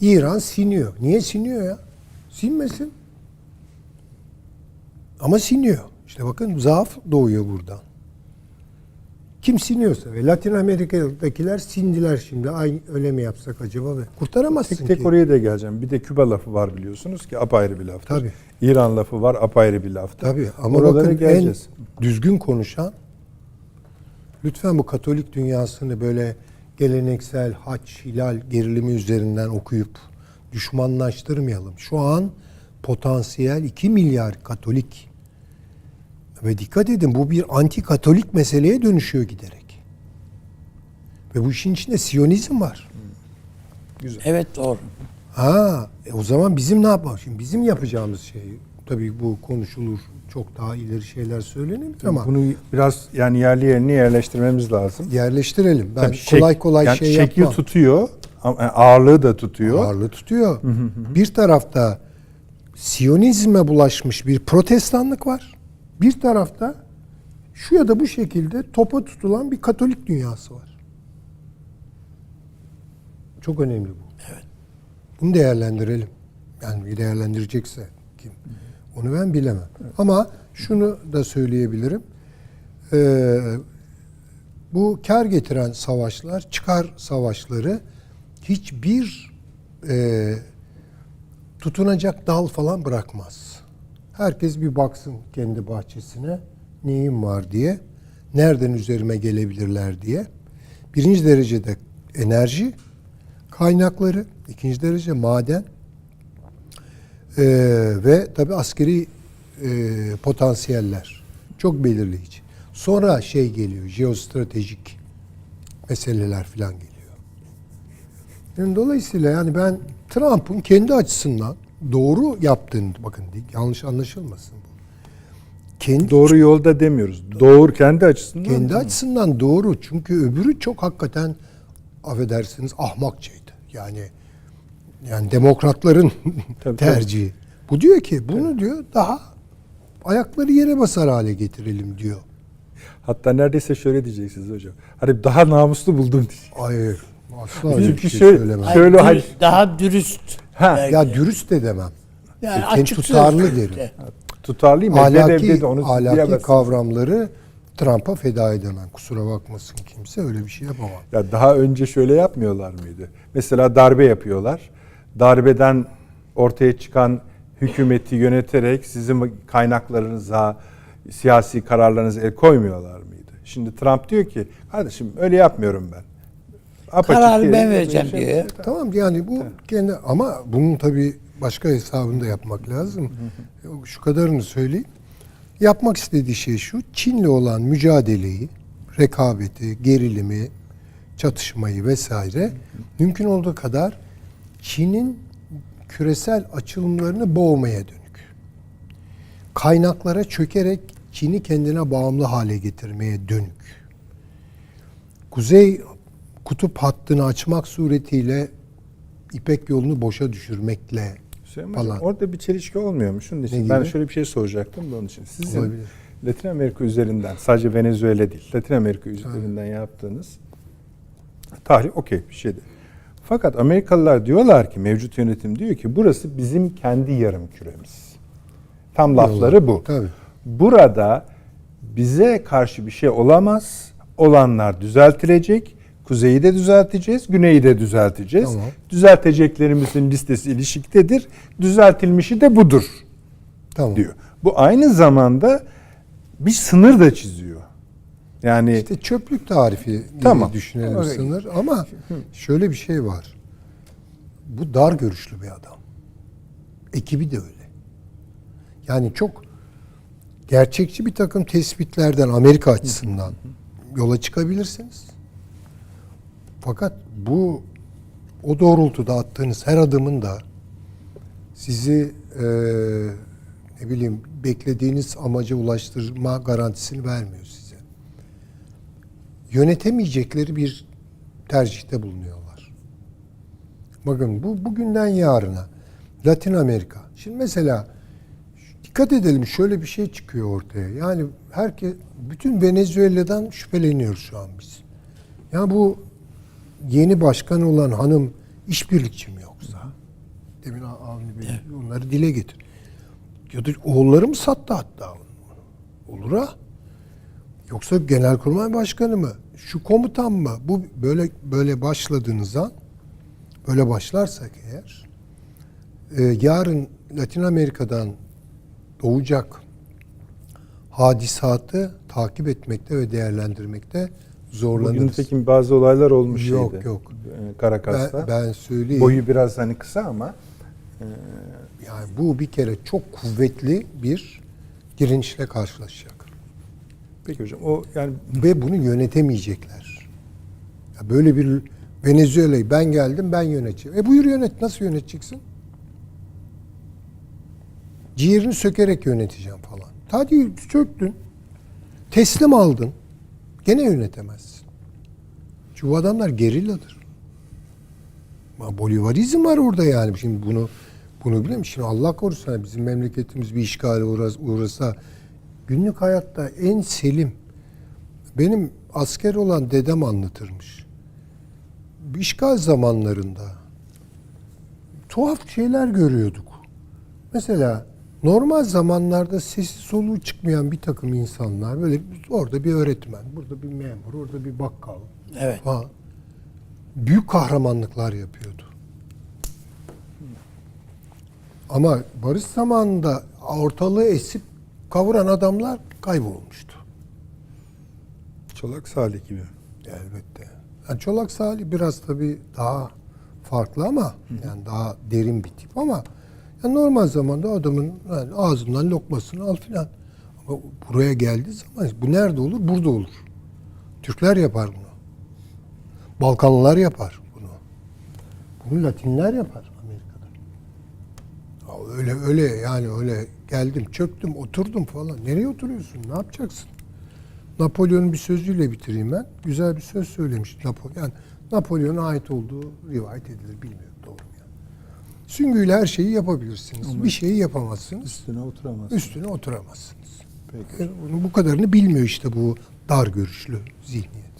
İran siniyor. Niye siniyor ya? Sinmesin. Ama siniyor. İşte bakın zaaf doğuyor buradan. Kim siniyorsa ve Latin Amerika'dakiler sindiler şimdi. Ay öyle mi yapsak acaba? Ve Kurtaramazsın Tek tek ki. oraya da geleceğim. Bir de Küba lafı var biliyorsunuz ki apayrı bir laftır. Tabii. İran lafı var apayrı bir laftır. Tabii ama Oralara bakın geleceğiz. en düzgün konuşan lütfen bu Katolik dünyasını böyle geleneksel haç, hilal gerilimi üzerinden okuyup düşmanlaştırmayalım. Şu an potansiyel 2 milyar Katolik ve dikkat edin bu bir anti Katolik meseleye dönüşüyor giderek. Ve bu işin içinde Siyonizm var. Evet doğru. Ha, e o zaman bizim ne yapalım? Şimdi bizim yapacağımız şey tabii bu konuşulur. Çok daha ileri şeyler söylenir ama Bunu biraz yani yerli yerine yerleştirmemiz lazım. yerleştirelim. Ben Tabii şek- kolay kolay yani şey şekli yapmam. tutuyor ama yani ağırlığı da tutuyor. Ağırlığı tutuyor. Bir tarafta Siyonizme bulaşmış bir protestanlık var. Bir tarafta şu ya da bu şekilde topa tutulan bir Katolik dünyası var. Çok önemli bu. Evet. Bunu değerlendirelim. Yani bir değerlendirecekse kim? Onu ben bilemem. Ama şunu da söyleyebilirim. Ee, bu kar getiren savaşlar, çıkar savaşları hiçbir e, tutunacak dal falan bırakmaz. Herkes bir baksın kendi bahçesine neyim var diye, nereden üzerime gelebilirler diye. Birinci derecede enerji kaynakları, ikinci derece maden e, ve tabi askeri e, potansiyeller çok belirleyici. Sonra şey geliyor, jeostratejik meseleler falan geliyor. Yani dolayısıyla yani ben Trump'ın kendi açısından doğru yaptığını bakın yanlış anlaşılmasın bu. Kendi Doğru yolda demiyoruz. Doğru kendi açısından. kendi açısından doğru çünkü öbürü çok hakikaten affedersiniz ahmakçaydı. Yani yani demokratların Tabii, tercihi. Bu diyor ki bunu diyor daha ayakları yere basar hale getirelim diyor. Hatta neredeyse şöyle diyeceksiniz hocam. Hani daha namuslu buldum diyecek. Hayır. Asla öyle bir Bizimki şey şöyle- söylemem. Şöyle Hayır, hay- dürüst- daha dürüst. Ha, belki. Ya dürüst de demem. yani kendi açık tutarlı derim. de. Tutarlıyım. Ahlaki, de onu ahlaki kavramları Trump'a feda edemem. Kusura bakmasın kimse öyle bir şey yapamam. Ya daha önce şöyle yapmıyorlar mıydı? Mesela darbe yapıyorlar. Darbeden ortaya çıkan hükümeti yöneterek sizin kaynaklarınıza, siyasi kararlarınıza el koymuyorlar mıydı? Şimdi Trump diyor ki, kardeşim öyle yapmıyorum ben. Apaçık Kararı ben vereceğim şey- diyor. Tamam yani bu kendi ama bunun tabii başka hesabını da yapmak lazım. Şu kadarını söyleyeyim. Yapmak istediği şey şu. Çin'le olan mücadeleyi, rekabeti, gerilimi, çatışmayı vesaire mümkün olduğu kadar Çin'in küresel açılımlarını boğmaya dönük. Kaynaklara çökerek Çin'i kendine bağımlı hale getirmeye dönük. Kuzey kutup hattını açmak suretiyle İpek yolunu boşa düşürmekle Hüseyin Hocam, falan. Orada bir çelişki olmuyor mu? Şunun için. Ne Ben gibi? şöyle bir şey soracaktım da onun için. Sizin Olabilir. Latin Amerika üzerinden, sadece Venezuela değil, Latin Amerika üzerinden yaptığınız tahlil okey bir şeydi. Fakat Amerikalılar diyorlar ki, mevcut yönetim diyor ki burası bizim kendi yarım küremiz. Tam lafları bu. Tabii. Burada bize karşı bir şey olamaz. Olanlar düzeltilecek. Kuzeyi de düzelteceğiz, güneyi de düzelteceğiz. Tamam. Düzelteceklerimizin listesi ilişiktedir. Düzeltilmişi de budur Tamam. diyor. Bu aynı zamanda bir sınır da çiziyor. Yani İşte çöplük tarifi Tamam. düşünelim Öyle. sınır ama şöyle bir şey var. Bu dar görüşlü bir adam. Ekibi de öyle. Yani çok gerçekçi bir takım tespitlerden Amerika açısından yola çıkabilirsiniz. Fakat bu o doğrultuda attığınız her adımın da sizi eee, ne bileyim beklediğiniz amaca ulaştırma garantisini vermiyor size. Yönetemeyecekleri bir tercihte bulunuyorlar. Bakın bu bugünden yarına Latin Amerika. Şimdi mesela dikkat edelim şöyle bir şey çıkıyor ortaya. Yani herkes bütün Venezuela'dan şüpheleniyoruz şu an biz. Ya bu yeni başkan olan hanım işbirlikçi mi yoksa? Onları dile getir. Ya da oğulları mı sattı hatta? Olur ha. Yoksa genelkurmay başkanı mı? Şu komutan mı? Bu böyle böyle başladığınız an böyle başlarsak eğer e, yarın Latin Amerika'dan doğacak hadisatı takip etmekte ve değerlendirmekte Bugün zorlanırız. nitekim bazı olaylar olmuş Yok, şeyde. yok. Ee, Karakas'ta. ben, ben söyleyeyim. Boyu biraz hani kısa ama Yani bu bir kere çok kuvvetli bir direnişle karşılaşacak. Peki hocam o yani Ve bunu yönetemeyecekler. Ya böyle bir Venezuela'yı ben geldim ben yöneteceğim. E buyur yönet. Nasıl yöneteceksin? Ciğerini sökerek yöneteceğim falan. Hadi söktün. Teslim aldın. Gene yönetemezsin. Çünkü bu adamlar gerilladır. Bolivarizm var orada yani. Şimdi bunu bunu biliyor musun? Şimdi Allah korusun hani bizim memleketimiz bir işgale uğras- uğrasa günlük hayatta en selim benim asker olan dedem anlatırmış. İşgal zamanlarında tuhaf şeyler görüyorduk. Mesela normal zamanlarda sesi soluğu çıkmayan bir takım insanlar böyle orada bir öğretmen, burada bir memur, orada bir bakkal Evet. falan büyük kahramanlıklar yapıyordu. Ama barış zamanında ortalığı esip kavuran adamlar kaybolmuştu. Çolak Salih gibi. Elbette. Yani Çolak Salih biraz tabii daha farklı ama yani daha derin bir tip ama yani normal zamanda adamın yani ağzından lokmasını al filan. Ama buraya geldiği zaman bu nerede olur? Burada olur. Türkler yapar bunu. Balkanlılar yapar bunu. Bunu Latinler yapar öyle öyle yani öyle geldim çöktüm oturdum falan. Nereye oturuyorsun? Ne yapacaksın? Napolyon'un bir sözüyle bitireyim ben. Güzel bir söz söylemiş Napolyon. Yani Napolyon'a ait olduğu rivayet edilir. Bilmiyorum doğru mu yani. Süngüyle her şeyi yapabilirsiniz. Bir şeyi yapamazsınız. Üstüne oturamaz. Üstüne oturamazsınız. Peki. E, Bunu bu kadarını bilmiyor işte bu dar görüşlü zihniyet.